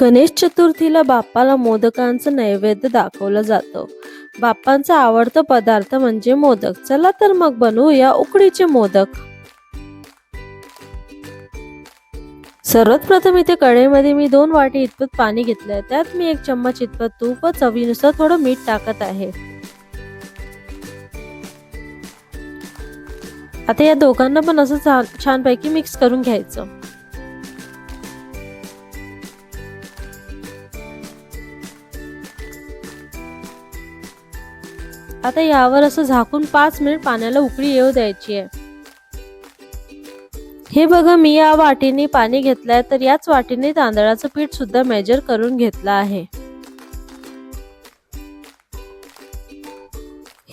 गणेश चतुर्थीला बाप्पाला मोदकांचं नैवेद्य दाखवलं जातं. बाप्पांचा आवडता पदार्थ म्हणजे मोदक. चला तर मग बनवूया उकडीचे मोदक. सर्वात प्रथम इथे कढईमध्ये मी दोन वाटी इतपत पाणी घेतलंय. त्यात मी एक चम्मच इतपत तूप व चवीनुसार थोडं मीठ टाकत आहे. आता या दोघांना पण असं छानपैकी मिक्स करून घ्यायचं. आता यावर असं झाकून पाच मिनिट पाण्याला उकळी येऊ द्यायची आहे. हे बघा मी या वाटीने पाणी घेतलंय तर याच वाटीने तांदळाचं पीठ सुद्धा मेजर करून घेतलं आहे.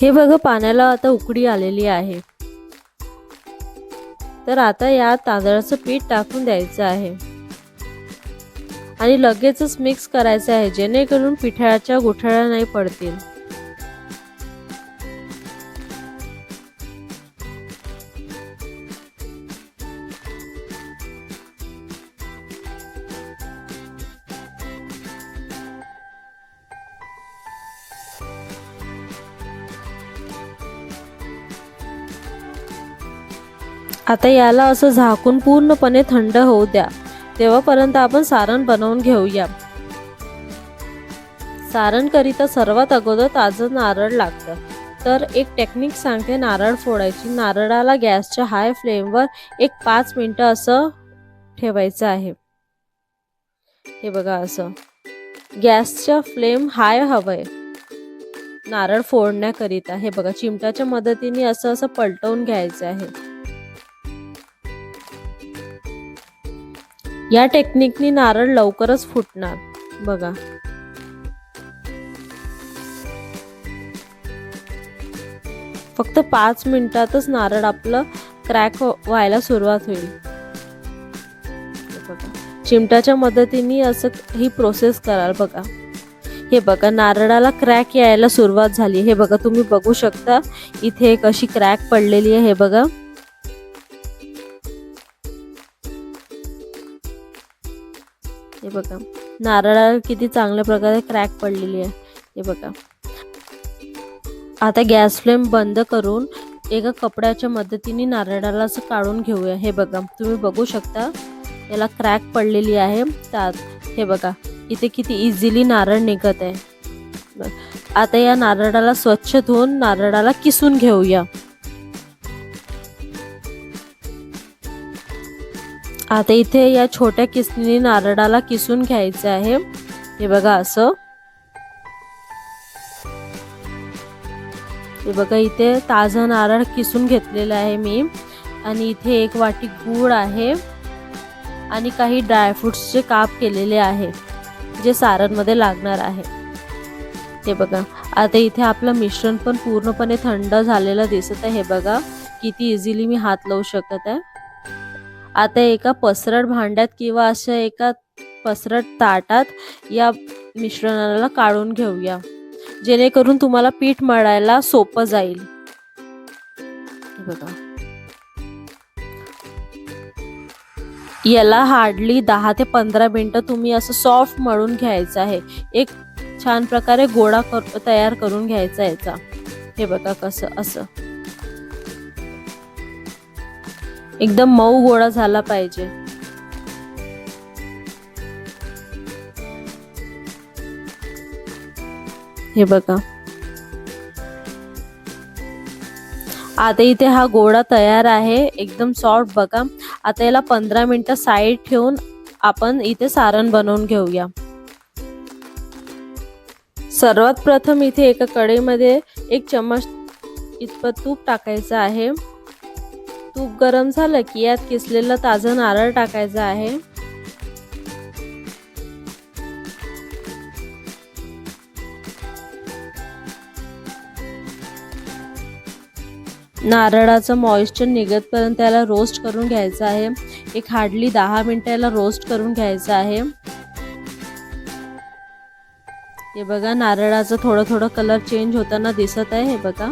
हे बघा पाण्याला आता उकडी आलेली आहे. तर आता या तांदळाचं पीठ टाकून द्यायचं आहे. आणि लगेचच मिक्स करायचं आहे जेणेकरून पिठाच्या गुठळ्या नाही पडतील. आता याला असं झाकून पूर्णपणे थंड होऊ द्या. तेव्हापर्यंत आपण सारण बनवून घेऊया. सारणकरिता सर्वात अगोदर ताजं नारळ लागतं. तर एक टेक्निक सांगते नारळ फोडायची. नारळाला गॅसच्या हाय फ्लेमवर एक पाच मिनटं असं ठेवायचं आहे. हे बघा असं. गॅसच्या फ्लेम हाय हवंय. नारळ फोडण्याकरिता. हे बघा चिमटाच्या मदतीने असं असं पलटवून घ्यायचं आहे. या टेक्निकनी नारळ लवकरच फुटणार. बघा. फक्त पाच मिनिटातच नारळ आपलं क्रॅक व्हायला सुरुवात होईल. चिमटाच्या मदतीने असं ही प्रोसेस कराल बघा. हे बघा नारळाला क्रॅक यायला सुरुवात झाली. हे बघा तुम्ही बघू शकता इथे एक अशी क्रॅक पडलेली आहे हे बघा. हे बघा. नारळाला किती चांगल्या प्रकारे क्रॅक पडलेली आहे. हे बघा. आता गॅस फ्लेम बंद करून एका कपड्याच्या मदतीने नारळाला असं काढून घेऊया. हे बघा. तुम्ही बघू शकता. याला क्रॅक पडलेली आहे. त्यात हे बघा. इथे किती इझिली नारळ निघत आहे. आता या नारळाला स्वच्छ धुवून नारळाला किसून घेऊया. आता इथे या छोट्या किसणीने नारळाला किसून घ्यायचं आहे. हे बघा असं. हे बघा इथे ताजा नारळ किसून घेतलेला आहे मी. आणि इथे एक वाटी गूळ आहे. आणि काही ड्रायफ्रुट्सचे काप केलेले आहे जे सारणमध्ये लागणार आहे. हे बघा आता इथे आपलं मिश्रण पण पूर्णपणे थंड झालेलं दिसत आहे. हे बघा किती इझिली मी हात लावू शकत आहे. आता एका पसरट भांड्यात किंवा अशा एका पसरट ताटात या मिश्रणाला काढून घेऊया. जेणेकरून तुम्हाला पीठ मळायला सोपं जाईल. बघा. याला हार्डली दहा ते पंधरा मिनटं तुम्ही असं सॉफ्ट मळून घ्यायचं आहे. एक छान प्रकारे गोळा कर तयार करून घ्यायचा याचा. हे बघा कसं असं. एकदम मऊ गोळा झाला पाहिजे. हे बघा. आता इथे हा गोळा तयार आहे. एकदम सॉफ्ट बघा. आता याला पंधरा मिनिटं साईड ठेवून आपण इथे सारण बनवून घेऊया. सर्वात प्रथम इथे एका कढईमध्ये एक चम्मच इतपत तूप टाकायचं आहे. तूप गरम झालं की यात किसलेलं ताजं नारळ टाकायचं आहे. नारळाचं मॉइश्चर निघतपर्यंत त्याला रोस्ट करून घ्यायचं आहे. एक हार्डली दहा मिनटं याला रोस्ट करून घ्यायचं आहे. हे बघा नारळाचं थोडं थोडं कलर चेंज होताना दिसत आहे हे बघा.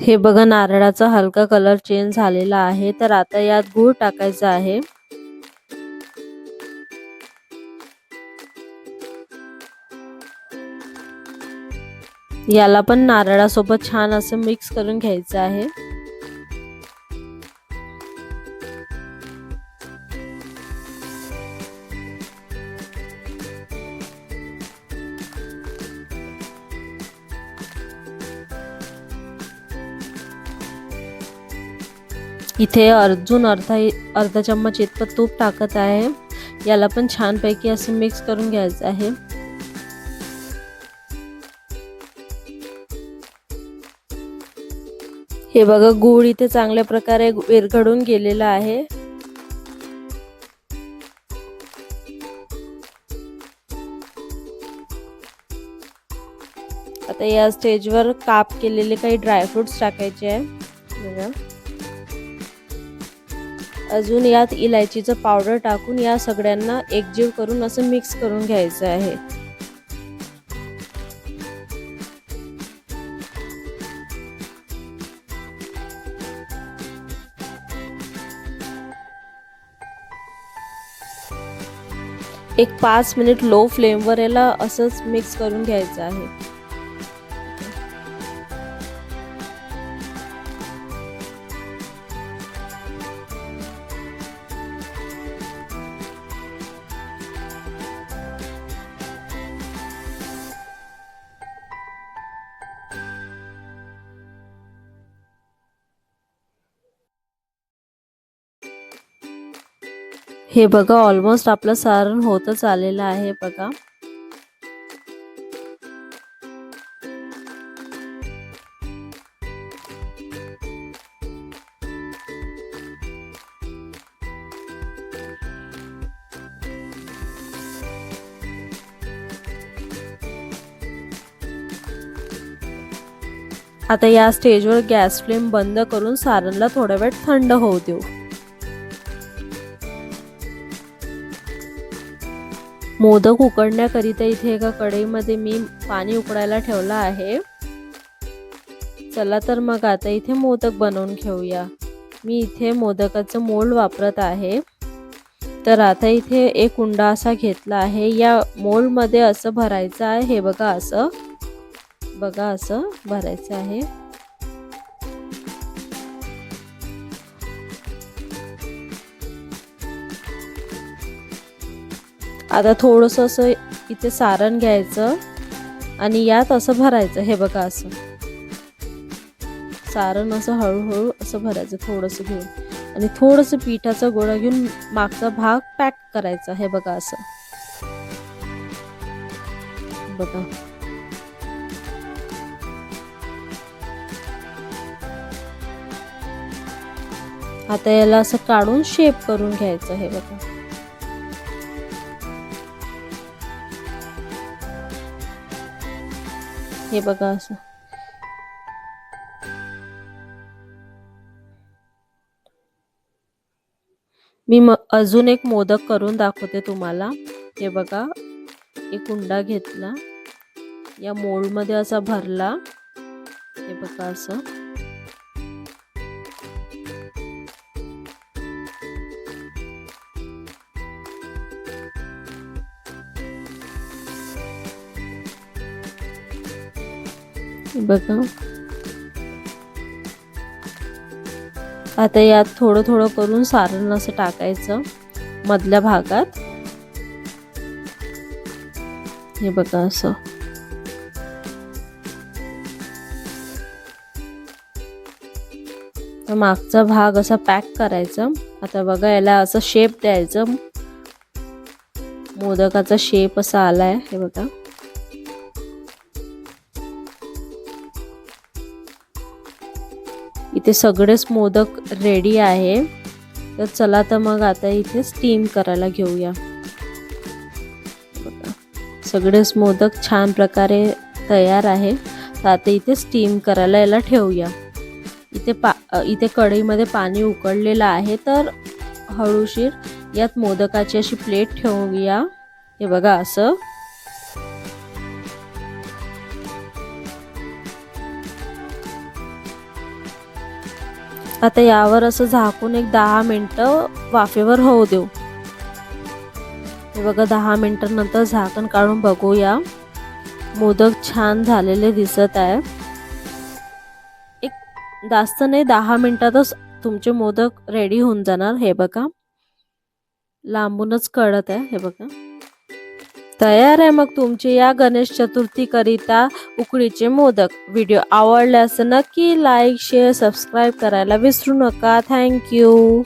हे बघा नारळाचा हलका कलर चेंज झालेला आहे. तर आता यात गूळ टाकायचा आहे. याला पण नारळासोबत छान असं मिक्स करून घ्यायचं आहे. इथे अर्जून अर्धा अर्धा चम्मच इतपत तूप टाकत आहे. याला पण छानपैकी असं मिक्स करून घ्यायचं आहे. हे बघा गूळ इथे चांगल्या प्रकारे विरघडून गेलेला आहे. आता या स्टेजवर काप केलेले काही ड्रायफ्रुट्स टाकायचे आहे. बघा. अजून यात इलायचीचं पावडर टाकून या सगळ्यांना एकजीव करून असं मिक्स करून घ्यायचं आहे. एक पाच मिनिट लो फ्लेमवर याला असंच मिक्स करून घ्यायचं आहे. हे बघा ऑलमोस्ट आपलं सारण होतच आलेलं आहे बघा. आता या स्टेजवर गॅस फ्लेम बंद करून सारणला थोडा वेळ थंड होऊ देऊ. मोदक उकडण्याकरिता इथे एका कढईमध्ये मी पाणी उकडायला ठेवलं आहे. चला तर मग आता इथे मोदक बनवून घेऊया. मी इथे मोदकाचं मोल्ड वापरत आहे. तर आता इथे एक उंडा असा घेतला आहे. या मोल्डमध्ये असं भरायचं आहे. हे बघा असं. बघा असं भरायचं आहे. आता थोडंसं असं इथे सारण घ्यायचं आणि यात असं भरायचं हे बघा असं. सारण असं हळूहळू असं भरायचं थोडंसं घेऊन. आणि थोडंसं पिठाचा गोळा घेऊन मागचा भाग पॅक करायचा हे बघा असं. बघा. आता याला असं काढून शेप करून घ्यायचं हे बघा. हे बघा असं. मी म अजून एक मोदक करून दाखवते तुम्हाला. हे बघा एक उंडा घेतला. या मोल्डमध्ये असा भरला. हे बघा असं. बघा. आता यात थोडं थोडं करून सारण असं टाकायचं मधल्या भागात. हे बघा असं. मागचा भाग असा पॅक करायचा. आता बघा याला असं शेप द्यायचं. मोदकाचा शेप असा आलाय. हे बघा. इथे सगळेच मोदक रेडी आहे. तर चला तर मग आता इथे स्टीम करायला घेऊया. सगळेच मोदक छान प्रकारे तयार आहे. तर आता इथे स्टीम करायला याला ठेवूया. इथे पा इथे कढईमध्ये पाणी उकळलेलं आहे तर हळूशीर यात मोदकाची अशी प्लेट ठेवूया. हे बघा असं. आता यावर असं झाकून एक दहा मिनटं वाफेवर होऊ देऊ. हे बघा दहा मिनटानंतर झाकण काढून बघूया. मोदक छान झालेले दिसत आहे. एक जास्त नाही दहा मिनटातच तुमचे मोदक रेडी होऊन जाणार हे बघा. लांबूनच कळत आहे हे बघा. तयार आहे मग तुमचे या गणेश चतुर्थीकरिता उकडीचे मोदक. व्हिडिओ आवडल्यास नक्की लाईक शेअर सबस्क्राईब करायला विसरू नका. थँक्यू.